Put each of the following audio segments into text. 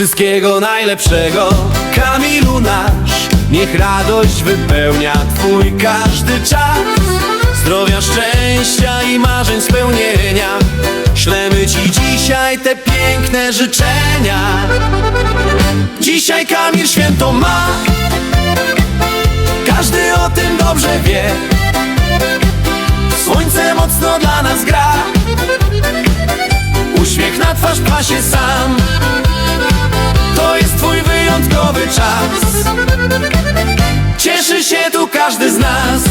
Wszystkiego najlepszego. Kamilu nasz Niech radość wypełnia Twój każdy czas. Zdrowia, szczęścia i marzeń spełnienia. Ślemy Ci dzisiaj te piękne życzenia. Dzisiaj Kamil święto ma. Każdy o tym dobrze wie. Słońce mocno dla nas gra. Uśmiech na twarz pasie sam czas. Cieszy się tu każdy z nas.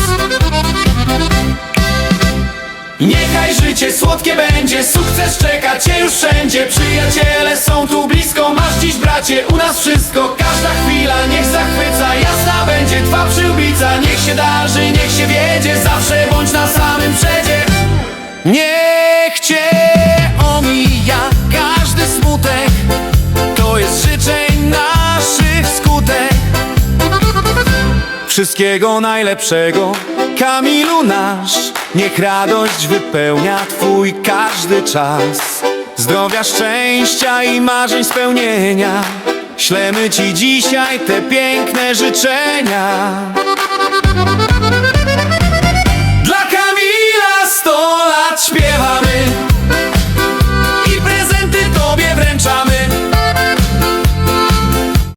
Niechaj życie słodkie będzie Sukces czeka cię już wszędzie. Przyjaciele są tu blisko Masz dziś bracie u nas wszystko. Każda chwila niech zachwyca Jasna będzie twa przyłbica. Niech się darzy, niech się wiedzie Wszystkiego najlepszego. Kamilu nasz Niech radość wypełnia Twój każdy czas. Zdrowia, szczęścia i marzeń spełnienia. Ślemy Ci dzisiaj te piękne życzenia